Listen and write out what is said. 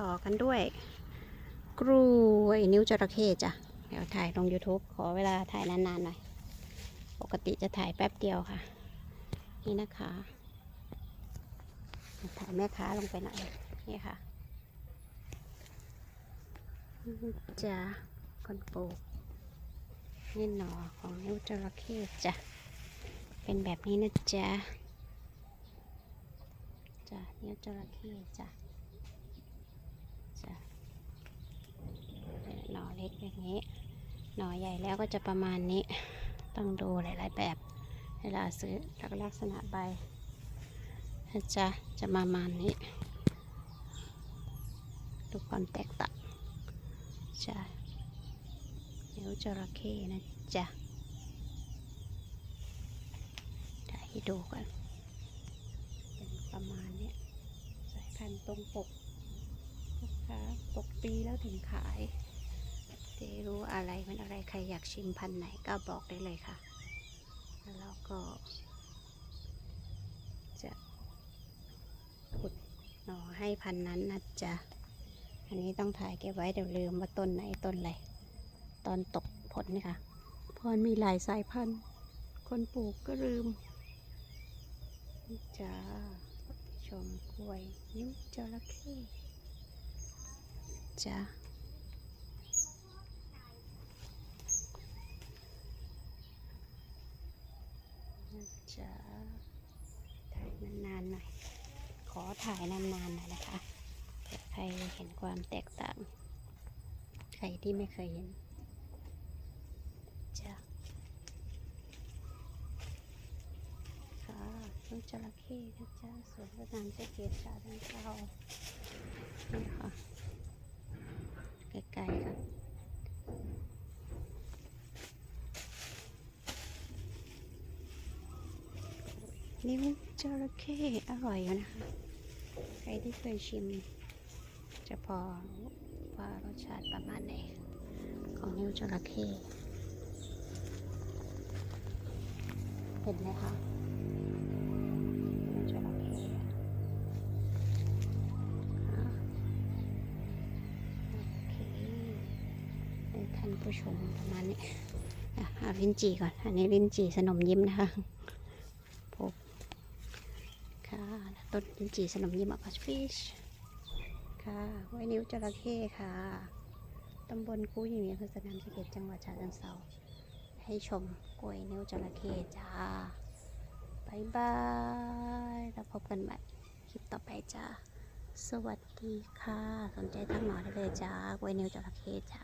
ต่อกันด้วย กล้วยนิ้วจระเข้จ้ะ เดี๋ยวถ่ายลง YouTube ขอเวลาถ่ายนานๆหน่อย ปกติจะถ่ายแป๊บเดียวค่ะ นี่นะคะ ถ่ายแม่ค้าลงไปหน่อย นี่ค่ะจ้ะคนปลูกนี่หนอของนิ้วจระเข้จ้ะ เป็นแบบนี้นะจ๊ะจ้ะนิ้วจระเข้จ้ะ จ้ะหน่อเล็กอย่างนี้ หน่อใหญ่แล้วก็จะประมาณนี้ ต้องดูหลายๆแบบเวลาซื้อลักษณะใบนะจ๊ะจะประมาณนี้ ดูความแตกต่างจ้ะนิ้วจระเข้นะจ๊ะถ่ายให้ดูกัน เป็นประมาณนี้สายพันธุ์ตรงปก ลูกค้าตกปีแล้วถึงขายจะรู้อะไรเป็นอะไรใครอยากชิมพันธุ์ไหนก็บอกได้เลยค่ะ แล้วเราก็ จะขุดหน่อให้พันธุ์นั้นนะจ๊ะ อันนี้ต้องถ่ายเก็บไว้เดี๋ยวลืมว่าต้นไหนต้นอะไร ตอนตกผลนี่ค่ะพรมีหลายสายพันธุ์ คนปลูกก็ลืมจ้าชมกล้วย นิ้วจระเข้ จ้านะจ้าถ่ายนานๆหน่อย ขอถ่ายนานๆหน่อยนะคะใครเห็นความแตกต่าง ใครที่ไม่เคยเห็นจ้ะค่ะลูกจระเข้นะจ๊ะสวนสนามเกษตรชาดังเก้านี่ค่ะไกลๆกัน นิ้วจระเข้อร่อยอยู่นะคะ ใครที่เคยชิม จะพอว่ารสชาติประมาณไหนของนิ้วจระเข้เห็นไหมคะนิ้วจระเข้อะเคให้ท่านผู้ชมประมาณนี้อะเอาลิ้นจี่ก่อน อันนี้ลิ้นจี่สนมยิ้มนะคะพบค่ะ ต้นลิ้นจีสนมยิมอัพฟิชค่ะไว้นิ้วจระเข้ค่ะตำบลกู้ยู่อำเภอสนามสเก็ตจังหวัดฉะเชิงเทราให้ชมกล้วยนิ้วจระเข้จ้าบายบายแล้วพบกันใหม่คลิปต่อไปจ้าสวัสดีค่ะ สนใจทักหมอได้เลยจ้ากล้วยนิ้วจระเข้จ้า